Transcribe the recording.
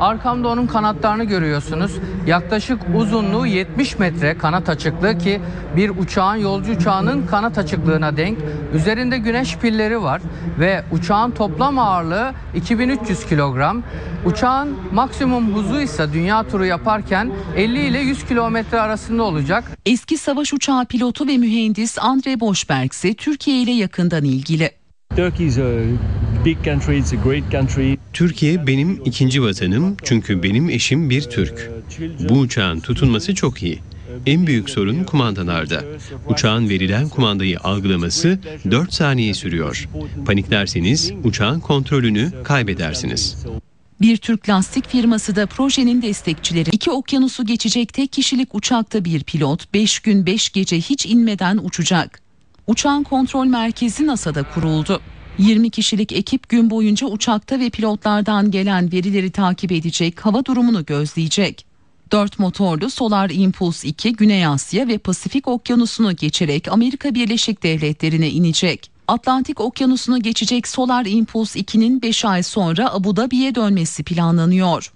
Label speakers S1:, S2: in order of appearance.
S1: Arkamda onun kanatlarını görüyorsunuz. Yaklaşık uzunluğu 70 metre kanat açıklığı ki bir uçağın yolcu uçağının kanat açıklığına denk. Üzerinde güneş pilleri var ve uçağın toplam ağırlığı 2300 kilogram. Uçağın maksimum hızı ise dünya turu yaparken 50 ile 100 kilometre arasında olacak.
S2: Eski savaş uçağı pilotu ve mühendis Andre Boşberg ise Türkiye ile yakından ilgili.
S3: Türkiye benim ikinci vatanım çünkü benim eşim bir Türk. Bu uçağın tutunması çok iyi. En büyük sorun kumandalarda. Uçağın verilen kumandayı algılaması 4 saniye sürüyor. Paniklerseniz uçağın kontrolünü kaybedersiniz.
S2: Bir Türk lastik firması da projenin destekçileri. İki okyanusu geçecek tek kişilik uçakta bir pilot 5 gün 5 gece hiç inmeden uçacak. Uçağın kontrol merkezi NASA'da kuruldu. 20 kişilik ekip gün boyunca uçakta ve pilotlardan gelen verileri takip edecek, hava durumunu gözleyecek. 4 motorlu Solar Impulse 2 Güney Asya ve Pasifik Okyanusu'nu geçerek Amerika Birleşik Devletleri'ne inecek. Atlantik Okyanusu'nu geçecek Solar Impulse 2'nin 5 ay sonra Abu Dhabi'ye dönmesi planlanıyor.